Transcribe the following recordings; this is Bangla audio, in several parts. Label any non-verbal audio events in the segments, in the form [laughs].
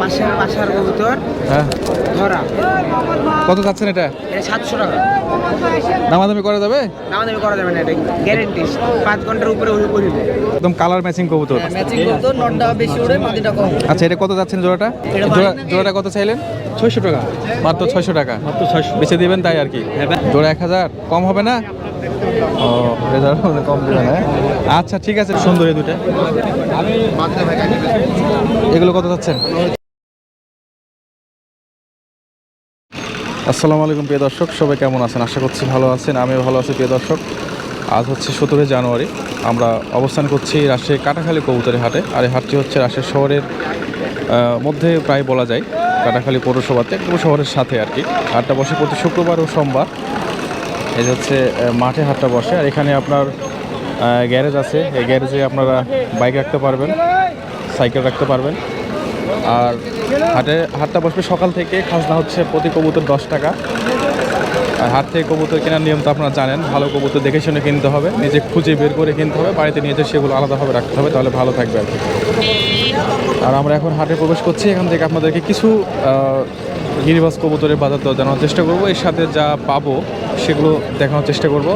পাশের বাসার কবুতর। হ্যাঁ। ধরা। কত যাচ্ছেন এটা? এটা সাতশো টাকা। দামাদামি করা যাবে? দামাদামি করা যাবে না এটা গ্যারেন্টি পাঁচ ঘণ্টার উপরে উড়ে- একদম কালার ম্যাচিং কবুতর। ম্যাচিং কবুতর নটটা বেশি উড়ে মাটিটা কম। আচ্ছা এটা কত যাচ্ছেন জোড়াটা? জোড়া জোড়াটা কত চাইলেন? ছয়শো টাকা। মাত্র ছয়শো টাকা। মাত্র ছয়শো। বেঁচে দিবেন তাই আর কি। জোড়া এক হাজার। কম হবে না? ও রেজাল্ট কম দেবেন হ্যাঁ? আচ্ছা ঠিক আছে। সুন্দর এই দুটা এগুলো কত যাচ্ছেন? আসসালামু আলাইকুম, প্রিয় দর্শক। সবাই কেমন আছেন? আশা করছি ভালো আছেন। আমিও ভালো আছি, প্রিয় দর্শক। আজ হচ্ছে সতেরোই জানুয়ারি। আমরা অবস্থান করছি রাজশাহী কাটাখালী কবুতরি হাটে। আর এই হাটটি হচ্ছে রাজশাহী শহরের মধ্যে প্রায় বলা যায়, কাটাখালী পৌরসভাতে, একদম শহরের সাথে আর কি। হাটটা বসে প্রতি শুক্রবার ও সোমবার। এই হচ্ছে মাঠে হাটটা বসে। আর এখানে আপনার গ্যারেজ আছে। এই গ্যারেজে আপনারা বাইক রাখতে পারবেন, সাইকেল রাখতে পারবেন। আর হাটে হাটটা বসবে সকাল থেকে। খাজনা হচ্ছে প্রতি কবুতর দশ টাকা। আর হাট থেকে কবুতর কেনার নিয়ম তো আপনারা জানেন। ভালো কবুতর দেখে শুনে কিনতে হবে। নিজে খুঁজে বের করে কিনতে হবে। বাড়িতে নিয়ে যেয়ে সেগুলো আলাদাভাবে রাখতে হবে, তাহলে ভালো থাকবে আর কি। আর আমরা এখন হাটে প্রবেশ করছি। এখান থেকে আপনাদেরকে কিছু গিরিবাস কবুতরের বাজার দর জানানোর চেষ্টা করব। এর সাথে যা পাবো সেগুলো দেখানোর চেষ্টা করব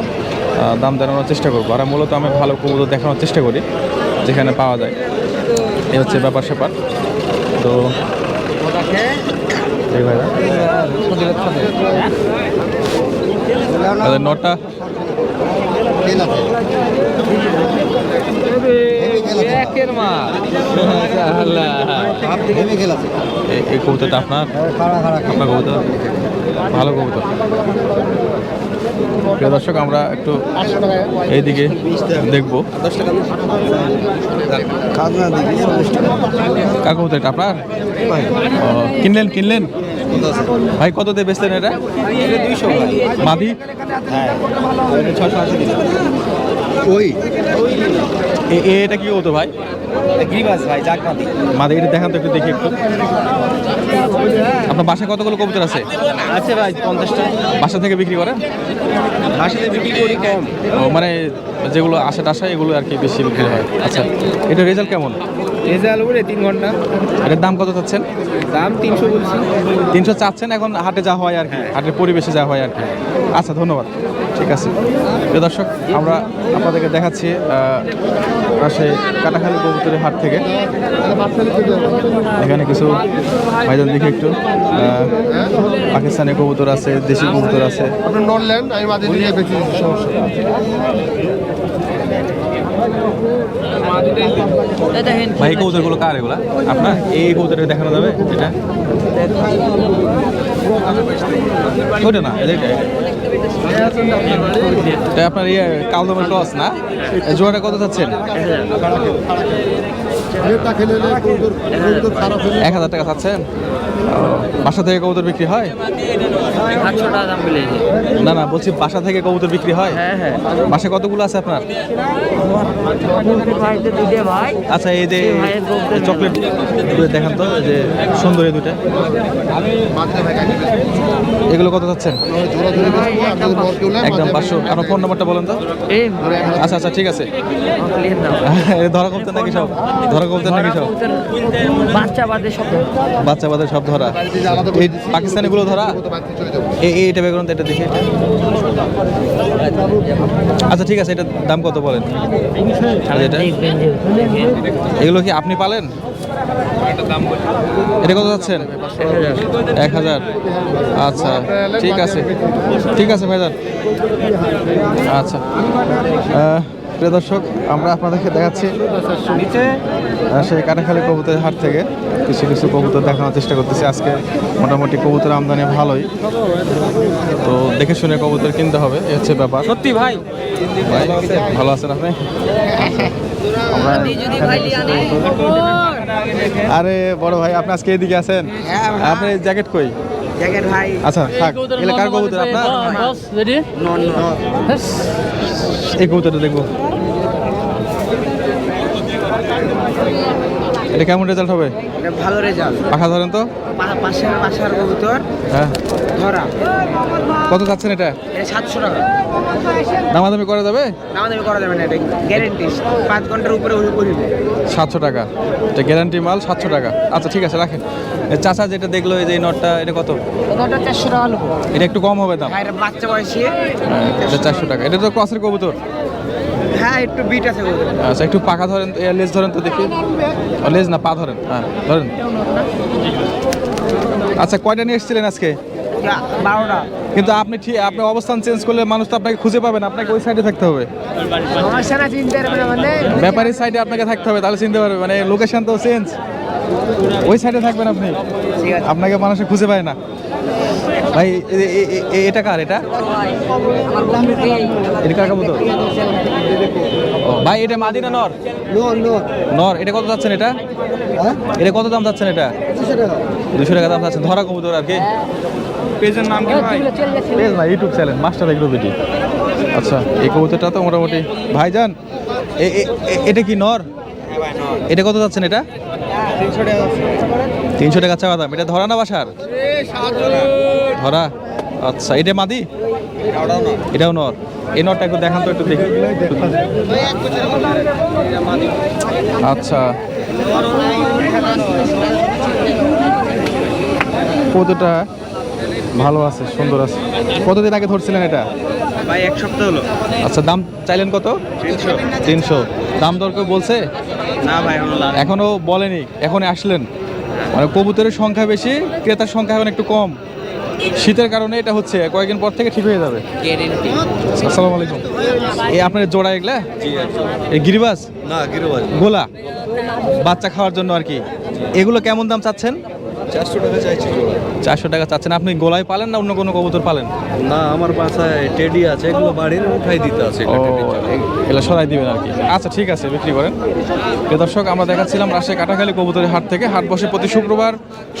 দাম জানানোর চেষ্টা করব। আর মূলত আমি ভালো কবুতর দেখানোর চেষ্টা করি, যেখানে পাওয়া যায়। এই হচ্ছে ব্যাপার স্যাপার তো নটা? এই কবুতরটা আপনার? আপনার কবুতর? ভালো কবুতর। প্রিয় দর্শক আমরা একটু এইদিকে দেখব। কার কবুতর এটা আপনার? কিনলেন কিনলেন? ভাই কত দিয়ে বেচলেন এটা? মাদি? ওই এ- এ- এটা কি কবুতর ভাই? গ্রিবাস ভাই জাক মাটি মাদি এটা দেখান তো একটু দেখি একটু। আপনার বাসায় কতগুলো কবুতর আছে? আছে ভাই পঞ্চাশটা। বাসা থেকে বিক্রি করেন? বাসাতে বিক্রি করি কম। মানে যেগুলো আশা টাশা এগুলো আর কি বেশি বিক্রি হয়। আচ্ছা এটা রেজাল্ট কেমন? রেজাল্ট উড়ে তিন ঘণ্টা। এটার দাম কত চাচ্ছেন? দাম তিনশো বলছি। তিনশো চাচ্ছেন এখন হাটে যা হয় আর কি হাটের পরিবেশে যা হয় আর কি। আচ্ছা ধন্যবাদ। ঠিক আছে। প্রিয় দর্শক, আমরা আপনাদেরকে দেখাচ্ছি আসে কাটাখালী কবুতরের হাট থেকে। এখানে কিছু ভাইজান দেখি একটু। পাকিস্তানি কবুতর আছে, দেশি কবুতর আছে। ভাই, এই কবুতরগুলো কার এগুলা? আপনার? এই কবুতরটা দেখানো যাবে? এটা? না আপনার ইয়ে কালদমের ক্রস না? জোয়াটা কত চাচ্ছেন? এক হাজার টাকা চাচ্ছেন? বাসা থেকে কবুতর বিক্রি হয়? না না বলছি বাসা থেকে কবুতর বিক্রি হয়? হ্যাঁ হ্যাঁ। বাসা কতগুলো আছে আপনার? আচ্ছা এই যে চকলেট দেখান তো যে সুন্দর এই দুটা। এগুলো কত চাচ্ছেন? একদম পাঁচশো। আপনার ফোন নাম্বারটা বলেন তো। আচ্ছা আচ্ছা ঠিক আছে। ধরা কবুতর নাকি সব? ধরা কবুতর নাকি সব? বাচ্চা বাদে সব বাচ্চা বাদের সব ধরা। এই পাকিস্তানিগুলো ধরা? বাড়িতে চলে যাব এই এই- এটা বেগুন এটা দেখি আচ্ছা ঠিক আছে এটার দাম কত বলেন? এগুলো কি আপনি পালেন? এটা কত যাচ্ছেন? এক হাজার। আচ্ছা ঠিক আছে। ঠিক আছে ভাইজান। আচ্ছা। প্রিয় দর্শক আমরা আপনাদেরকে দেখাচ্ছি সেই কাটাখালী কবুতরের হাট থেকে কিছু কিছু কবুতর দেখানোর চেষ্টা করতেছি। আজকে মোটামুটি কবুতর আমদানি ভালোই। তো দেখে শুনে কবুতর কিনতে হবে এই হচ্ছে ব্যাপার। সত্যি ভাই? ভাই ভালো আছেন আপনি? আরে বড় ভাই আপনি আজকে এদিকে আছেন? হ্যাঁ, আপনি জ্যাকেট কই? জ্যাকেট ভাই। আচ্ছা থাক। এগুলো কার কবুতর আপনার? এই কবুতরটা দেখব। এটা কেমন রেজাল্ট হবে? ভালো রেজাল্ট পাখা ধরেন তো? পাশের পাশার কবুতর। হ্যাঁ। কত যাচ্ছেন এটা? সাতশো টাকা। দামাদামি করা যাবে? নামা দামি করা যাবে না এটা গ্যারেন্টি পাঁচ ঘণ্টার উপরে উঠবে সাতশো টাকা। এটা গ্যারান্টি মাল সাতশো টাকা। আচ্ছা ঠিক আছে রাখেন। চাচা যেটা দেখল এই যে নটটা এটা কত? এটা চারশো টাকা এটা একটু কম হবে দাম। এটা বাচ্চা বয়সী। হ্যাঁ, এটা চারশো টাকা। এটা তো ক্রসের কবুতর। হ্যাঁ একটু বিট আছে আচ্ছা একটু পাকা ধরেন লেজ ধরেন তো দেখি। লেজ না পা ধরেন। হ্যাঁ ধরেন। আচ্ছা কয়টা নিয়ে এসেছিলেন আজকে? বারোটা। কিন্তু আপনি ঠিক আপনি অবস্থান চেঞ্জ করলে মানুষ তো আপনাকে খুঁজে পাবেন আপনাকে ওই সাইডে থাকতে হবে। সমস্যা না চিনতে পারবে না মানে ব্যাপারী সাইডে আপনাকে থাকতে হবে তাহলে চিনতে পারবে মানে লোকেশন তো চেঞ্জ ওই সাইডে থাকবেন আপনি। আপনাকে মানুষে খুঁজে পায় না। ভাই এটা কার এটা? এটা কার কবুতর? ভাই এটা মাদিনা নর? নর এটা কত যাচ্ছেন এটা? এটা কত দাম যাচ্ছেন এটা? দুশো টাকা। দাম যাচ্ছে ধরা কবুতর আর কি। পেজের নাম কি ভাই? পেজ না ইউটিউব চ্যানেল মাস্টার এগ্রোবিটি আচ্ছা এই কবুতরটা তো মোটামুটি ভাইজান এটা কি নর? এটা কত যাচ্ছেন এটা? তিনশো টাকা চাওয়া দাম এটা ধরা না বাসার? ধরা। আচ্ছা এটা মাদি? এটাও নর। এই নরটা একটু দেখান তো, একটু দেখি। আচ্ছা। কতটা ভালো আছে সুন্দর আছে। কতদিন আগে ধরছিলেন এটা? ভাই এক সপ্তাহ হলো। আচ্ছা দাম চাইলেন কত? তিনশো। তিনশো। দাম দর কেউ বলছে? না ভাই এখন এখনও বলেনি এখন আসলেন। মানে কবুতরের সংখ্যা বেশি ক্রেতার সংখ্যা এখন একটু কম। শীতের কারণে এটা হচ্ছে কয়েকদিন পর থেকে ঠিক হয়ে যাবে। আসসালামু আলাইকুম। এই আপনার জোড়া এগুলা? এই গিরিবাস না গিরোবাজ। গোলা। বাচ্চা খাওয়ার জন্য আর কি। এগুলো কেমন দাম চাচ্ছেন? চারশো টাকা চাইছি চারশো টাকা চাচ্ছেন। আপনি গোলায় পালেন না অন্য কোনো কবুতর পালেন? না আমার বাসায় টেডি আছে এগুলো বাড়ির উঠাই দিতে আছে ও এগুলো সরাই দিবেন আর কি। আচ্ছা ঠিক আছে বিক্রি করেন। প্রিয় দর্শক আমরা দেখাচ্ছিলাম রাজশাহী কাটাখালী কবুতরের হাট থেকে। হাট বসে প্রতি শুক্রবার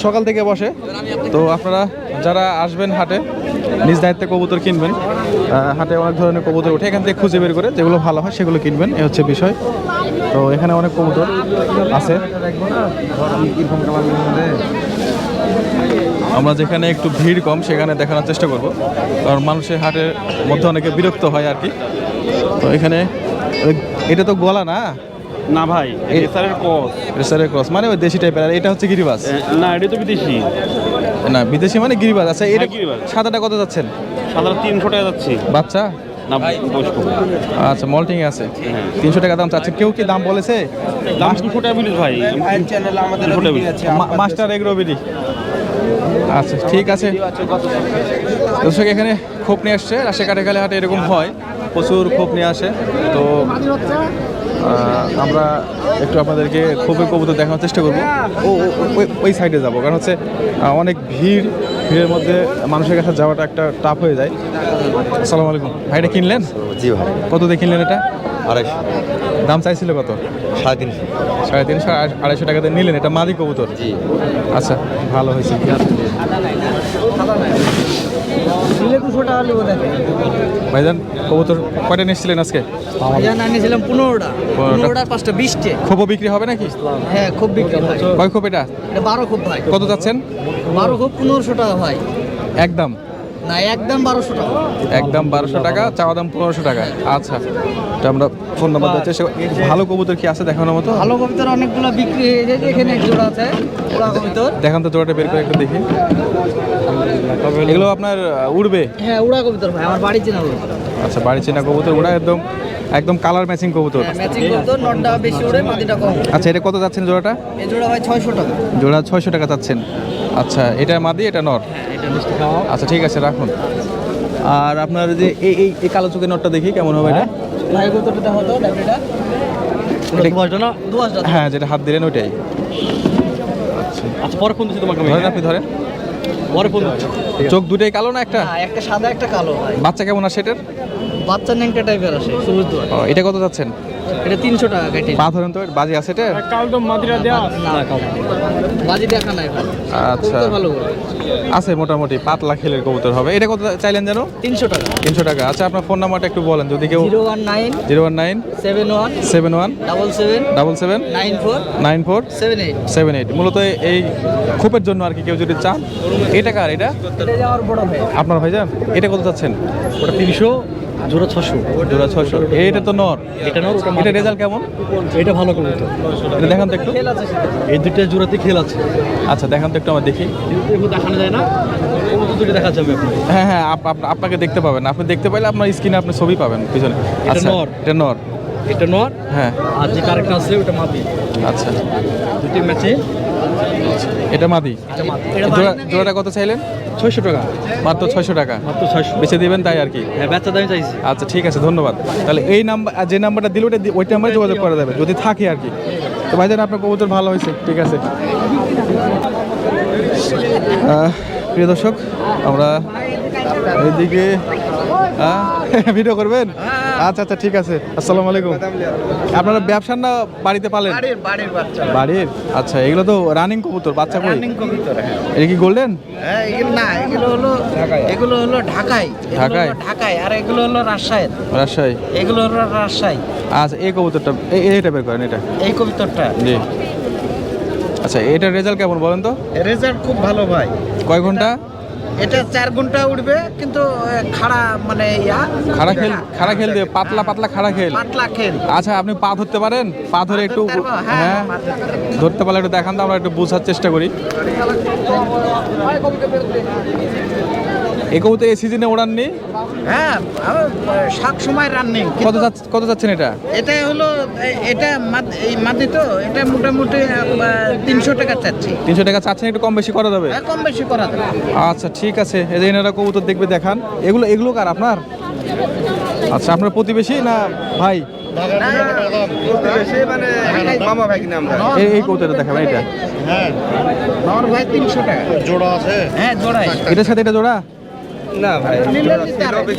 সকাল থেকে বসে। তো আপনারা যারা আসবেন হাটে নিজ দায়িত্বে কবুতর কিনবেন হাটে অনেক ধরনের কবুতর ওঠে, এখান থেকে খুঁজে বের করে যেগুলো ভালো হয় সেগুলো কিনবেন, এ হচ্ছে বিষয়। তো এখানে অনেক কবুতর আছে। আমরা যেখানে একটু ভিড় কম, সেখানে দেখানোর চেষ্টা করব। কারণ মানুষের হাটের মধ্যে অনেকে বিরক্ত হয় আর কি। তো এখানে এটা তো গলা না। না ভাই এসারের কস রেসারের ক্রস। মানে ওই দেশি টাইপের আর এটা হচ্ছে গিরিবাস। না এটা তো বিদেশি। না বিদেশি মানে গিরিবাস। আচ্ছা এটা হ্যাঁ, সাদাটা কত যাচ্ছেন? সাধারণ তিনশো টাকা যাচ্ছে। বাচ্চা? আচ্ছা মল্টিং আছে। হ্যাঁ। তিনশো টাকা দাম চাচ্ছে কেউ কি দাম বলেছে? দাম দুশো টাকা বিলিস ভাই। মাস্টার এগ্রোবিডি আচ্ছা ঠিক আছে। দর্শক এখানে খোপ নিয়ে আসছে। রাশিয়া কাটাখালী হাটে এরকম হয়। প্রচুর খোপ নিয়ে আসে। তো আমরা একটু আপনাদেরকে খুবই কবুতর দেখানোর চেষ্টা করব। ও ওই- ওই সাইডে যাব। কারণ হচ্ছে অনেক ভিড় ভিড়ের মধ্যে মানুষের কাছে যাওয়াটা একটা টাফ হয়ে যায়। আসসালামু আলাইকুম। ভাইটা কিনলেন? জি ভাই। কত দিয়ে কিনলেন এটা? আড়াইশো। দাম চাইছিল কত? সাড়ে তিনশো। সাড়ে তিনশো আড়াই- আড়াইশো টাকাতে নিলেন। এটা মাদি কবুতর? জি। আচ্ছা ভালো হয়েছে। ভাইজান কবুতর কয়টা নিয়েছিলেন আজকে? আনিয়েছিলাম পনেরোটা। পাঁচটা বিশটে। বিক্রি হবে নাকি? হ্যাঁ খুব বিক্রি কয় এটা? এটা বারো খুব ভাই কত যাচ্ছেন? বারো খুব পনেরোশো টাকা ভাই একদম। না একদম বারোশো টাকা। একদম বারোশো টাকা চাওয়া দাম পনেরোশো টাকা। আচ্ছা তো আমরা ফোন নাম্বার দিতে ভালো কবুতর কি আছে দেখানোর মতো? ভালো কবিতার অনেকগুলো বিক্রি হয়ে যায় যে এখানে এক জোড়া আছে। কবিতর। দেখান তো জোড়াটা বের করে একটু দেখি। এগুলো আপনার উড়বে? হ্যাঁ উড়া কবিতর ভাই আমার বাড়ি চেনা কবিতর। আচ্ছা বাড়ি চেনা কবুতর ওরা একদম একদম কালার ম্যাচিং কবুতর। ম্যাচিং কবিতর নটটা বেশি উড়ে মাটিটা কম। আচ্ছা এটা কত যাচ্ছেন জোড়াটা? এই জোড়া ভাই ছয়শো টাকা। জোড়া ছয়শো টাকা চাচ্ছেন আচ্ছা এটা মাদি এটা নর? হ্যাঁ এটা মিষ্টি খাওয়া। আচ্ছা ঠিক আছে রাখুন। আর আপনার যে এই এই এই কালো চোখের নটটা দেখি কেমন হবে এটা? ভাই কবিতরটা হতো এটা- না? হ্যাঁ যেটা হাত দিলেন ওইটাই। আচ্ছা পরে ফোন দিচ্ছি তোমাকে ধরেন আপনি ধরেন। পরে ফোন চোখ দুটোই কালো না একটা? হ্যাঁ একটা সাদা একটা কালো বাচ্চা কেমন আসে এটার বাচ্চা ন্যাংটা টাইপের আসে সবুজ এটা কত যাচ্ছেন? এটা তিনশো টাকা কেটে। পা তো বাজি আছে এটা? কাল তো মাদিরা দেওয়া না বাজি দেখা নাই ভাই। আচ্ছা। ভালো আছে মোটামুটি পাতলা খেলের কবুতর হবে। এটা কত চাইলেন যেন? তিনশো টাকা। তিনশো টাকা। আচ্ছা আপনার ফোন নাম্বারটা একটু বলেন যদি কেউ zero one nine zero one nine seven one seven one double seven double seven nine four nine four seven eight seven eight. মূলত এই খোপের জন্য আর কি কেউ যদি চান এটা কার এটা? এটা বড় ভাই। আপনার ভাইজান? এটা কত চাচ্ছেন? ওটা তিনশো। জোড়া ছশো। জোড়া ছয়শো এটা তো নর। এটা নর এটা রেজাল্ট কেমন? এটা ভালো কবুতর। এটা দেখান তো একটু। এই দুইটা জোড়াতে খেল আছে। আচ্ছা দেখান তো একটু আমার দেখি। দেখানো যায় না। দেখা যাবে হ্যাঁ হ্যাঁ আপ- আপ- আপনাকে দেখতে পাবেন। আপনি দেখতে পাইলে আপনার স্ক্রিনে আপনি ছবি পাবেন পিছনে। আচ্ছা। এটা নর। এটা নর। হ্যাঁ। আর যে কারেক্ট আছে ওটা মাদি আচ্ছা। দুটি ম্যাচে এটা মাদি? জোড়াটা কত চাইলেন? ছয়শো টাকা। মাত্র ছয়শো টাকা। মাত্র ছয়শো। বেছে দিবেন তাই আর কি? হ্যাঁ বাচ্চা দামি চাইছি। আচ্ছা ঠিক আছে ধন্যবাদ। তাহলে এই নাম্বার যে নাম্বারটা দিল ওটা ওই নাম্বারে যোগাযোগ করা যাবে যদি থাকে আর কি। তো ভাইজান আপনার কবুতর ভালো হয়েছে ঠিক আছে। প্রিয় দর্শক আমরা এইদিকে আহ, [laughs] ভিডিও করবেন? আচ্ছা আচ্ছা ঠিক আছে। আসসালামু আলাইকুম। আপনারা ব্যবসার না বাড়িতে পালেন? বাড়ির বাড়ির বাচ্চা। বাড়ির? আচ্ছা এগুলো তো রানিং কবুতর বাচ্চা কই? রানিং কবুতর হ্যাঁ। এটা কি গোল্ডেন হ্যাঁ এগুলো না এগুলো হলো এগুলো হলো ঢাকায় ঢাকায়? ঢাকায় আর এগুলো হলো রাজশাহীর। রাজশাহী। এগুলো হলো রাজশাহী। আচ্ছা এই কবুতরটা এই এইটা বের করেন এটা। এই কবুতরটা। জি। আচ্ছা এটার রেজাল্ট কেমন বলেন তো? রেজাল্ট খুব ভালো ভাই। কয় ঘণ্টা? এটা চার ঘণ্টা উঠবে কিন্তু খাড়া মানে ইয়া। খাড়া খেল খাড়া খেল দিয়ে পাতলা পাতলা খাড়া খেল। পাতলা খেল। আচ্ছা আপনি পা ধরতে পারেন? পা ধরে একটু হ্যাঁ, হ্যাঁ। ধরতে পারলে একটু দেখান তো আমরা একটু বোঝার চেষ্টা করি। এই কবুতে এই সিজনে ওড়াননি? হ্যাঁ সময় রানিং কত কত যাচ্ছেন এটা? এটা হলো এটা এই মাদি তো এটা মোটামুটি তিনশো টাকা চাচ্ছি। তিনশো টাকা চাচ্ছেন একটু কম বেশি করা যাবে? হ্যাঁ, কম বেশি করা যাবে। আচ্ছা ঠিক আছে। এই যে এনারা কবুতর দেখবে দেখান। এগুলো এগুলো কার আপনার? আচ্ছা আপনার প্রতিবেশী না ভাই? মামা ভাই কিনা আমরা। এই কবুতরটা দেখাবেন এটা আমার ভাই তিনশো টাকা। জোড়া আছে। হ্যাঁ জোড়াই। এটার সাথে এটা জোড়া? হবে।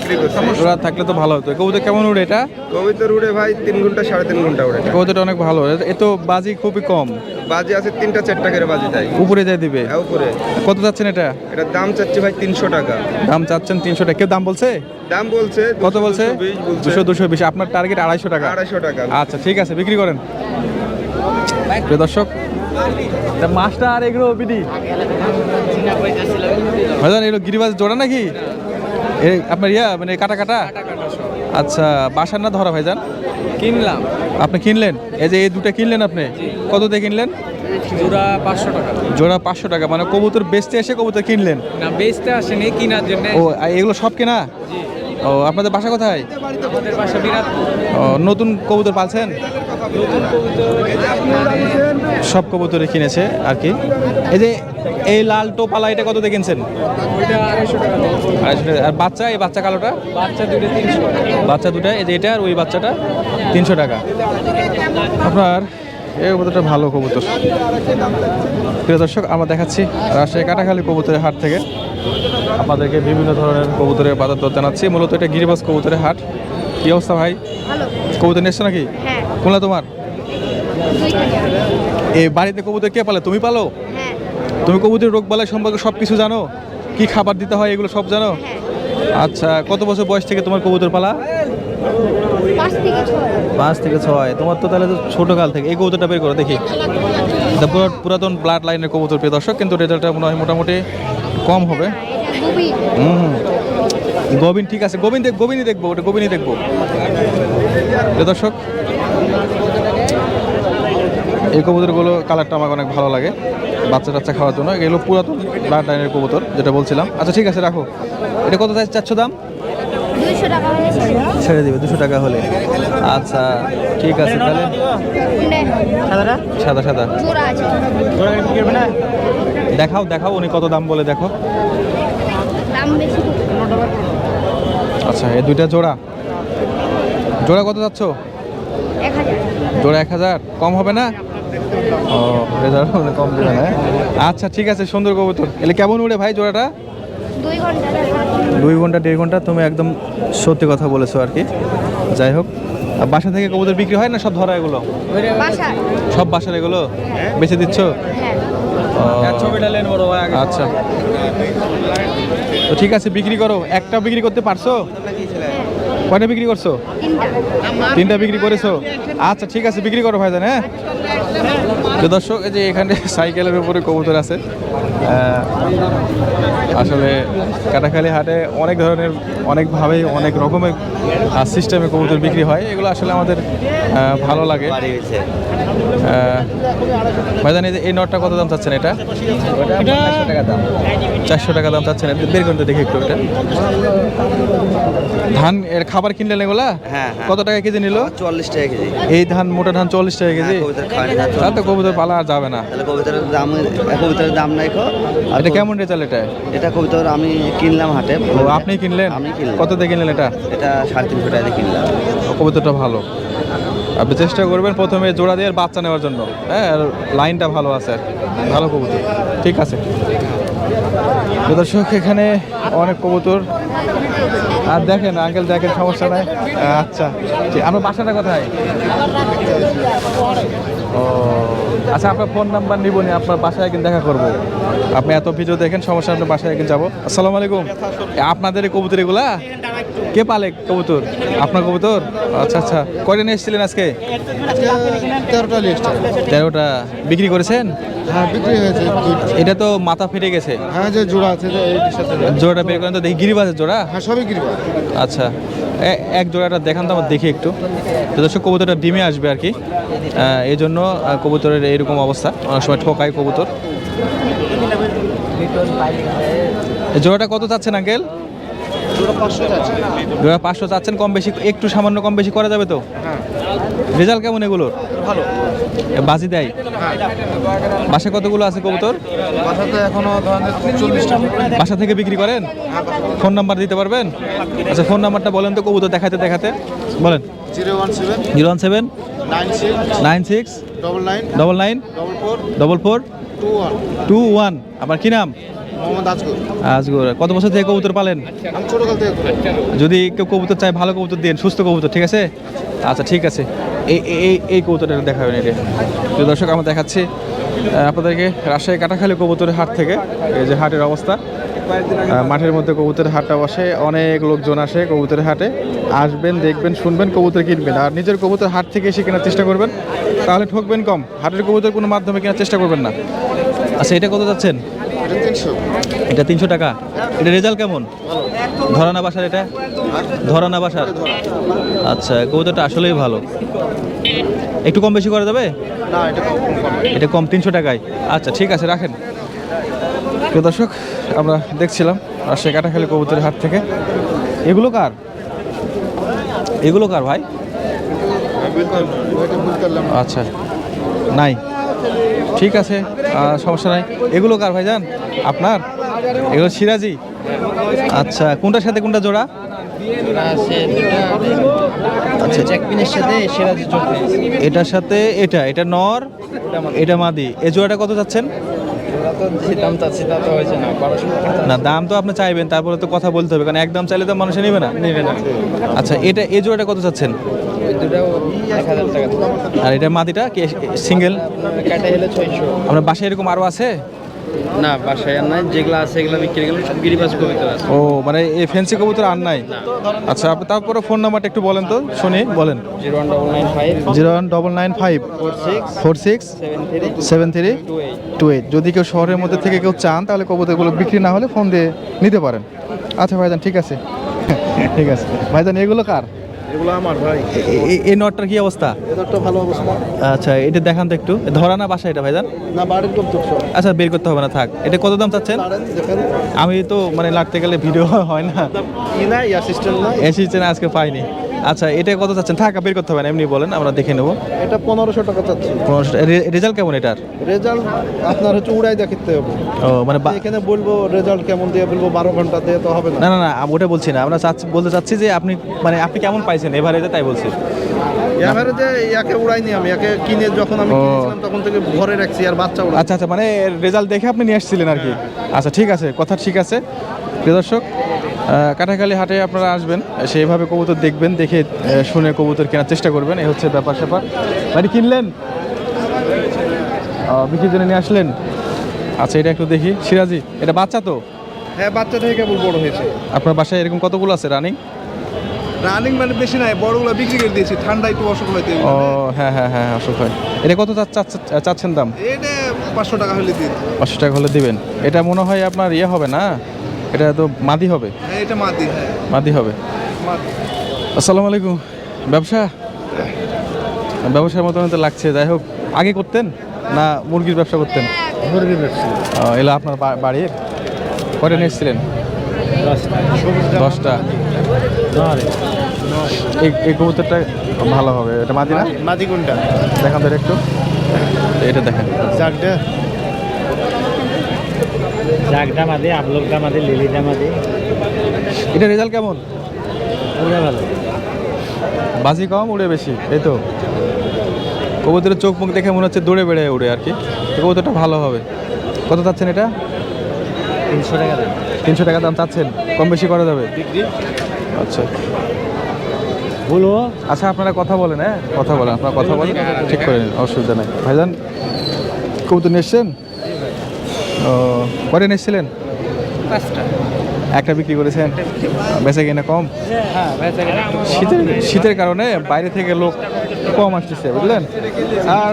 জোড়া থাকলে তো ভালো হতো। কবুতর কেমন উড়ে এটা? কবিতর উড়ে ভাই তিন ঘণ্টা সাড়ে তিন ঘণ্টা উড়ে কবুতরটা অনেক ভালো। এ তো বাজি খুবই কম। বাজি আছে তিনটা চারটা করে বাজি উপরে যায় দিবে? হ্যাঁ, উপরে। কত যাচ্ছেন এটা? এটার দাম চাচ্ছি ভাই তিনশো টাকা। দাম চাচ্ছেন তিনশো টাকা। কেউ দাম বলছে? দাম বলছে কত বলছে? দুশো দুশো বিশ। আপনার টার্গেট আড়াইশো টাকা। আড়াইশো টাকা। আচ্ছা ঠিক আছে বিক্রি করেন। দর্শক তা মাছটা আর এগুলো বিডি ভাইজান এগুলো গিরিবাজ জোড়া নাকি? এই আপনার ইয়া মানে কাটা কাটা আচ্ছা বাসার না ধরা ভাইজান? কিনলাম। আপনি কিনলেন? এই যে এই দুটো কিনলেন আপনি? কত দিয়ে কিনলেন? জোড়া পাঁচশো টাকা। জোড়া পাঁচশো টাকা মানে কবুতর বেচতে এসে কবুতর কিনলেন? না বেচতে আসেনি কেনার জন্য। ও এগুলো সব কেনা? ও আপনাদের বাসা কোথায়? আমাদের বাসা বিরাট ও নতুন কবুতর পালছেন? সব কবুতরে কিনেছে আর কি। এই যে এই লাল টোপালা এটা কত দিয়ে কিনছেন। আর বাচ্চা এই বাচ্চা কালোটা? বাচ্চা দুটো তিনশো। বাচ্চা দুটা এই যে এটা আর ওই বাচ্চাটা তিনশো টাকা। আপনার এই কবুতরটা ভালো কবুতর। প্রিয় দর্শক আমরা দেখাচ্ছি রাজশাহী কাটাখালী কবুতরের হাট থেকে। আপনাদেরকে বিভিন্ন ধরনের কবুতরের বাজার দর জানাচ্ছি। মূলত এটা গিরিবাস কবুতরের হাট। কি অবস্থা ভাই? কবুতর নিয়ে এসছো নাকি? হ্যাঁ। কোনটা তোমার? এই বাড়িতে কবুতর কে পালে? তুমি পালো? হ্যাঁ। তুমি কবুতরের রোগ বালাই সম্পর্কে সব কিছু জানো? কি খাবার দিতে হয় এগুলো সব জানো? হ্যাঁ। আচ্ছা কত বছর বয়স থেকে তোমার কবুতর পালা? পাঁচ থেকে ছয়। পাঁচ থেকে ছয়। তোমার তো তাহলে ছোটো কাল থেকে। এই কবুতরটা বের করো দেখি। পুরাতন ব্লাড লাইনের কবুতর প্রিয় দর্শক কিন্তু রেজাল্টটা মনে হয় মোটামুটি কম হবে। হুম হুম। গোবিন ঠিক আছে। গোবিন দেখ গোবিনই দেখব ওটা গোবিনই দেখব। দর্শক এই কবুতরগুলো কালারটা আমার অনেক ভালো লাগে বাচ্চা টাচ্চা খাওয়ার জন্য। এগুলো পুরাতন ব্লাড লাইনের কবুতর যেটা বলছিলাম। আচ্ছা ঠিক আছে রাখো। এটা কত চাচ্ছ দাম? ছেড়ে দিবে দুশো টাকা হলে। আচ্ছা ঠিক আছে তাহলে? সাদা সাদা। দেখাও দেখাও উনি কত দাম বলে দেখো। আচ্ছা এই দুইটা জোড়া। জোড়া কত যাচ্ছ জোড়া এক হাজার কম হবে না? ও রেজাল্ট মানে কম দেবে না আচ্ছা ঠিক আছে সুন্দর কবুতর। এলে কেমন উড়ে ভাই জোড়াটা? দুই ঘণ্টা দেড় ঘণ্টা। তুমি একদম সত্যি কথা বলেছ আর কি। যাই হোক আর বাসা থেকে কবুতর বিক্রি হয় না সব ধরা এগুলো? সব বাসার এগুলো? বেচে দিচ্ছ? হ্যাঁ। বড় ভাই আগে। আচ্ছা। তো ঠিক আছে বিক্রি করো। একটা বিক্রি করতে পারছ? কয়টা বিক্রি করছ? তিনটা। তিনটা বিক্রি করেছ? আচ্ছা ঠিক আছে বিক্রি করো ভাইজান হ্যাঁ? তো দর্শক, এই যে এখানে [laughs] সাইকেলের উপরে কবুতর আছে। আসলে কাটাখালি হাটে অনেক ধরনের, অনেকভাবেই, অনেক রকমের সিস্টেমে কবুতর বিক্রি হয়। এগুলো আসলে আমাদের ভালো লাগে। ভাইজান এই নটটা কত দাম চাচ্ছেন এটা? চারশো টাকা দাম। চাচ্ছেন। বের করতে দেখি একটু এটা। ধান এর খাবার কিনলেন এগুলা? হ্যাঁ, হ্যাঁ। কত টাকা কেজি নিল? চুয়াল্লিশ টাকা কেজি। এই ধান মোটা ধান চল্লিশ টাকা কেজি। হ্যাঁ, কবুতর তো কবুতর পালা আর যাবে না। কবিতার দাম কবিতার দাম নাই এটা কেমন রেজাল্ট এটা? এটা কবিতার আমি কিনলাম হাটে। আপনি কিনলেন? আমি কিনলাম। কত দিয়ে কিনলেন এটা? এটা সাড়ে তিনশো টাকা দিয়ে কিনলাম। কবুতরটা ভালো। আপনি চেষ্টা করবেন প্রথমে জোড়া দিয়ে আর বাচ্চা নেওয়ার জন্য। হ্যাঁ আর লাইনটা ভালো আছে। ভালো কবুতর। ঠিক আছে। দর্শক এখানে অনেক কবুতর। আর দেখেন আঙ্কেল দেখেন সমস্যা নাই। আচ্ছা আমার বাসাটা কোথায়? আচ্ছা আপনার ফোন নাম্বার নিব নি আপনার বাসায় একদিন দেখা করব। আপনি এত ভিডিও দেখেন সমস্যা আপনার বাসায় একদিন যাব। আসসালামু আলাইকুম। আপনাদের কবুতর এগুলা? কে পালে কবুতর? আপনার কবুতর? আচ্ছা আচ্ছা। কয়টা নিয়ে এসেছিলেন আজকে? তেরোটা। লিস্ট তেরোটা বিক্রি করেছেন? হ্যাঁ বিক্রি হয়েছে এটা তো মাথা ফেটে গেছে। হ্যাঁ যে জোড়া আছে জোড়াটা বের করেন তো দেখি গিরিবাজের জোড়া? হ্যাঁ সবই গিরিবা আচ্ছা। এক জোড়াটা দেখান তো, আমার দেখি একটু। দর্শক, কবুতরটা ডিমে আসবে আর কি। এই জন্য কবুতরের এইরকম অবস্থা। অনেক সময় ঠকায় কবুতর। জোড়াটা কত চাচ্ছেন, আঙ্কেল? জোড়া পাঁচশো চাচ্ছেন কম বেশি একটু সামান্য কম বেশি করা যাবে তো? রেজাল্ট কেমন এগুলোর? ভালো। বাজি দেয়। বাসা কতগুলো আছে কবুতর? বাসা থেকে বিক্রি করেন? ফোন নাম্বার দিতে পারবেন? আচ্ছা ফোন নাম্বারটা বলেন তো কবুতর দেখাতে দেখাতে বলেন। Zero one seven. Zero one seven. Nine six. Double nine. Double nine. Double four. Double four. Two one. Two one. আপনার কি নাম? আজগর। কত বছর থেকে কবুতর পালেন। যদি কেউ কবুতর চায় ভালো কবুতর দিন সুস্থ কবুতর ঠিক আছে? আচ্ছা ঠিক আছে। এই এই এই কবুতরটা দেখাবেন এটা তো দর্শক আমরা দেখাচ্ছি আপনাদেরকে রাজশাহী কাটাখালী কবুতরের হাট থেকে। এই যে হাটের অবস্থা। মাঠের মধ্যে কবুতরের হাটটা বসে অনেক লোকজন আসে কবুতরের হাটে। আসবেন দেখবেন শুনবেন কবুতর কিনবেন। আর নিজের কবুতর হাট থেকে এসে কেনার চেষ্টা করবেন। তাহলে ঠকবেন কম। হাটের কবুতর কোনো মাধ্যমে কেনার চেষ্টা করবেন না। আচ্ছা এটা কত যাচ্ছেন? এটা তিনশো। টাকা। এটা রেজাল্ট কেমন? ধরানা বাসার এটা? ধরানা বাসার? আচ্ছা কবুতরটা আসলেই ভালো। একটু কম বেশি করা যাবে? না এটা কম তিনশো টাকায়। আচ্ছা ঠিক আছে রাখেন। প্রিয় দর্শক আমরা দেখছিলাম রাজশাহী কাটাখালী কবুতরের হাট থেকে। এগুলো কার? এগুলো কার ভাই? আচ্ছা নাই। ঠিক আছে সমস্যা নাই। এগুলো কার ভাই যান আপনার? এগুলো সিরাজি? আচ্ছা কোনটার সাথে কোনটা জোড়া? আচ্ছা। এটার সাথে এটা এটা নর এটা মাদি। এ জোড়াটা কত যাচ্ছেন? দাম চাচ্ছি তা তো হয়েছে না বারোশো না দাম তো আপনি চাইবেন তারপরে তো কথা বলতে হবে কারণ একদম চাইলে তো মানুষে নেবে না। নেবে না। আচ্ছা এটা এই জোড়াটা কত চাচ্ছেন? আর এটা মাটিটা সিঙ্গেল? আপনার বাসায় এরকম আরও আছে? না বাসায় আর নাই। যেগুলো আছে এগুলো বিক্রি গেলে সব গিরিবাজ কবিতা আছে। ও মানে এই ফেন্সি কবুতর আর নাই? আচ্ছা আপনি তারপরে ফোন নাম্বারটা একটু বলেন তো শুনি বলেন। Zero one double nine five. Zero one double nine five. Four six. Four six seven three. Two eight যদি কেউ শহরের মধ্যে থেকে কেউ চান তাহলে কবুতরগুলো বিক্রি না হলে ফোন দিয়ে নিতে পারেন। আচ্ছা ভাইজান ঠিক আছে। [laughs] ঠিক আছে। ভাইজান এগুলো কার? এগুলো আমার ভাই। এ- এ- এই নটটার কি অবস্থা? ভালো অবস্থা। আচ্ছা এটা দেখান তো একটু। ধরা না বাসা এটা ভাইজান? না বাড়ির কম আচ্ছা বের করতে হবে না থাক। এটা কত দাম চাচ্ছেন? আমি তো মানে লাগতে গেলে ভিডিও হয় না। আজকে পাইনি। আচ্ছা এটা কত চাচ্ছেন? থাক বের করতে হবে না এমনি বলেন আমরা দেখে নেব। এটা পনেরোশো টাকা চাচ্ছি। রেজাল্ট কেমন এটার? রেজাল্ট আপনার হচ্ছে উড়াই দেখাতে হবে। ও মানে এখানে বলব রেজাল্ট কেমন দিয়ে বলব বারো ঘণ্টা দিয়ে তো হবে না। না না ওটা বলছি না। আমরা চাচ্ছি বলতে চাচ্ছি যে আপনি মানে আপনি কেমন পাইছেন? এভারেজে তাই বলছি। এবারে যে ইয়াকে উড়াইনি আমি একে কিনে যখন আমি কিনেছিলাম তখন থেকে ঘরে রাখছি আর বাচ্চা উড়াই। আচ্ছা আচ্ছা মানে রেজাল্ট দেখে আপনি নিয়ে আসছিলেন আর কি। আচ্ছা ঠিক আছে কথা ঠিক আছে। প্রিয় দর্শক কাটাখালী হাটে আপনারা আসবেন সেইভাবে কবুতর দেখবেন দেখে শুনে কবুতর কেনার চেষ্টা করবেন এই হচ্ছে ব্যাপার স্যাপার। বাড়ি কিনলেন? বিক্রির জন্য নিয়ে আসলেন? আচ্ছা এটা একটু দেখি। সিরাজি এটা বাচ্চা তো? হ্যাঁ বাচ্চা থেকে কেবল বড় হয়েছে। আপনার বাসায় এরকম কতগুলো আছে রানিং? রানিং মানে বেশি নাই বড়গুলো বিক্রি করে দিয়েছি ঠান্ডা একটু অসুখ হইতে ও হ্যাঁ হ্যাঁ হ্যাঁ অসুখ হয়। এটা কত চাচ্ছেন দাম? এটা পাঁচশো টাকা হলে দিন। পাঁচশো টাকা হলে দিবেন। এটা মনে হয় আপনার ইয়ে হবে না? এটা তো মাদি হবে? হ্যাঁ এটা মাদি হ্যাঁ। মাদি হবে। আসসালামু আলাইকুম। ব্যবসা? ব্যবসার মতন তো লাগছে যাই হোক। আগে করতেন না মুরগির ব্যবসা করতেন? মুরগির ব্যবসা। এলা আপনার বাড়ির নিয়ে এসেছিলেন? দশটা। এই এই কবুতরটা ভালো হবে। এটা মাদি না? মাদি কোনটা দেখান তো একটু। এটা দেখেন। জাগটা জাগটা মাদে আপলোকটা মাদে লিলিটা মাদে এটা রেজাল্ট কেমন? পুরো ভালো। বাজি কম উড়ে বেশি এই তো? কবুতরের চোখ মুখ দেখে মনে হচ্ছে দৌড়ে বেড়ে উড়ে আর কি। কবুতরটা ভালো হবে। কত চাচ্ছেন এটা? তিনশো টাকা দাম। তিনশো টাকা দাম চাচ্ছেন। কম বেশি করা যাবে? আচ্ছা। বলো আচ্ছা আপনারা কথা বলেন হ্যাঁ? কথা বলেন আপনারা কথা বলেন। ঠিক করে নিন অসুবিধা নেই। ভাইজান কবুতর নিয়ে এসছেন? ও কয়টা এসেছিলেন? পাঁচটা। একটা বিক্রি করেছেন? বেচা কিনা কম? হ্যাঁ একটু শীতের শীতের কারণে বাইরে থেকে লোক কম আসতেছে বুঝলেন? আর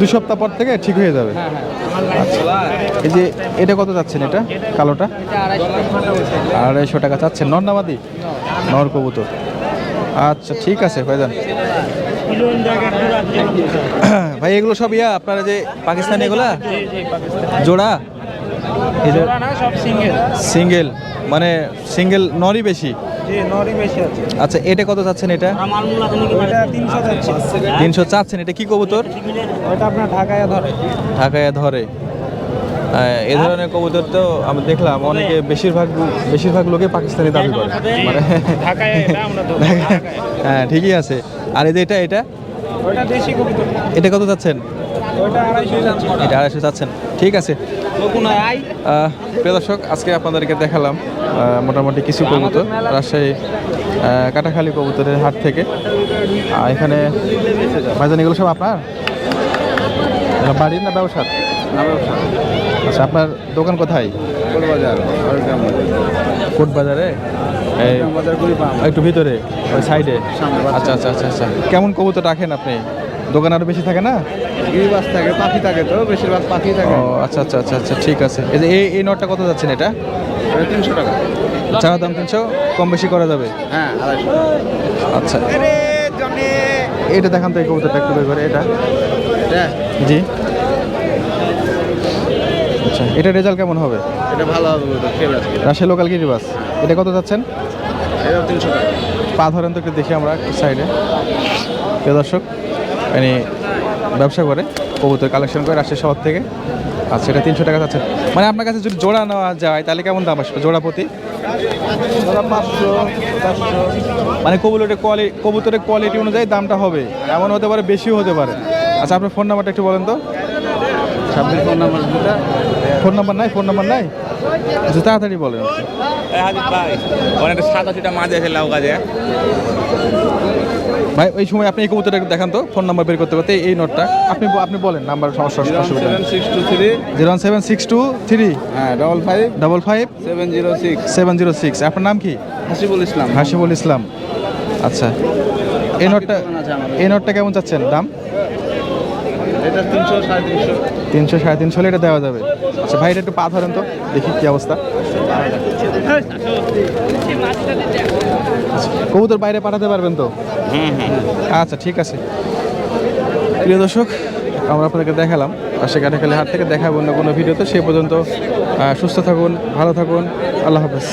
দু সপ্তাহ পর থেকে ঠিক হয়ে যাবে। আচ্ছা। এই যে এটা কত চাচ্ছেন এটা কালোটা? আড়াইশো টাকা। চাচ্ছেন নর নামাদি নর কবুতর। আচ্ছা ঠিক আছে ভাইজান। ভাই এগুলো সব ইয়া আপনারা যে পাকিস্তানি এগুলা? জোড়া? সিঙ্গেল সিঙ্গেল মানে সিঙ্গেল নরই বেশি? নরি বেশি আচ্ছা এটা কত চাচ্ছেন এটা? তিনশো তিনশো চাচ্ছেন এটা কি কবুতর? আপনার ঢাকায় ধরে। ঢাকায় ধরে। আহ, এ ধরনের কবুতর তো আমি দেখলাম অনেকে বেশিরভাগ বেশিরভাগ লোকে পাকিস্তানি দাবি করে। মানে ঢাকায় এটা আমরা ধরি। হ্যাঁ ঠিকই আছে। আর এই যে এটা এটা? ওটা দেশি এটা কত চাচ্ছেন? এটা আড়াইশো চাচ্ছেন। ঠিক আছে। প্রিয় দর্শক, আজকে আপনাদেরকে দেখালাম মোটামুটি কিছু কবুতর, রাজশাহী কাটাখালী কবুতরের হাট থেকে। এখানে ভাইজান সব আপনার? বাড়ির না ব্যবসার? আচ্ছা আপনার দোকান কোথায়? কোট বাজারে? একটু ভিতরে, ওই সাইডে। আচ্ছা আচ্ছা আচ্ছা আচ্ছা। কেমন কবুতর রাখেন আপনি? দোকান আরও বেশি থাকে না? গিরিবাস থাকে পাখি থাকে তো বেশিরভাগ পাখি থাকে। ও আচ্ছা আচ্ছা আচ্ছা আচ্ছা ঠিক আছে। এই যে এই এই নোটটা কত যাচ্ছেন এটা? তিনশো টাকা। চাওয়া দাম তিনশো কম বেশি করা যাবে? হ্যাঁ আড়াইশো আচ্ছা। এটা দেখান তো এই কবুতরটা একটু বের করে এটা। জি। আচ্ছা এটা রেজাল্ট কেমন হবে? এটা ভালো হবে রাজশাহী লোকাল গিরিবাস এটা কত যাচ্ছেন? এটা তিনশো টাকা। পা ধরেন তো একটু দেখি আমরা একটু সাইডে প্রিয় দর্শক মানে ব্যবসা করে কবুতর কালেকশন করে রাজশাহী শহর থেকে। আর সেটা তিনশো টাকা আছে মানে আপনার কাছে যদি জোড়া নেওয়া যায় তাহলে কেমন দাম আসবে জোড়া প্রতি? মানে কবুতরের কোয়ালিটি কবুতরের কোয়ালিটি অনুযায়ী দামটা হবে। এমন হতে পারে বেশিও হতে পারে। আচ্ছা আপনার ফোন নাম্বারটা একটু বলেন তো। ছাব্বিশ ফোন নাম্বার ফোন নাম্বার নাই ফোন নাম্বার নাই? আচ্ছা তাড়াতাড়ি বলেন। ভাই অনেকটা সাদা সেটা মাঝে আছে লাউ গাছে। ভাই ওই সময় আপনি এই কবুতরটা একটু দেখান তো ফোন নাম্বার বের করতে করতে এই নোটটা। আপনি আপনি বলেন নাম্বার সমস্যা অসুবিধা seven six two three. Zero one seven six two three. হ্যাঁ double five double five seven zero six. Seven zero six. আপনার নাম কি? হাসিবুল ইসলাম। হাসিবুল ইসলাম। আচ্ছা। এই নোটটা এই নোটটা কেমন চাচ্ছেন? দাম? এটা তিনশো সাড়ে তিনশো। তিনশো সাড়ে তিনশো হলে এটা দেওয়া যাবে। আচ্ছা ভাই এটা একটু পা ধরেন তো দেখি কি অবস্থা। আচ্ছা, কবুতর বাইরে পাঠাতে পারবেন তো? আচ্ছা ঠিক আছে। প্রিয় দর্শক আমরা আপনাদেরকে দেখালাম। পাশে কাটাখালি হাট থেকে দেখাবো অন্য কোনো ভিডিওতে। সে পর্যন্ত সুস্থ থাকুন ভালো থাকুন। আল্লাহ হাফেজ।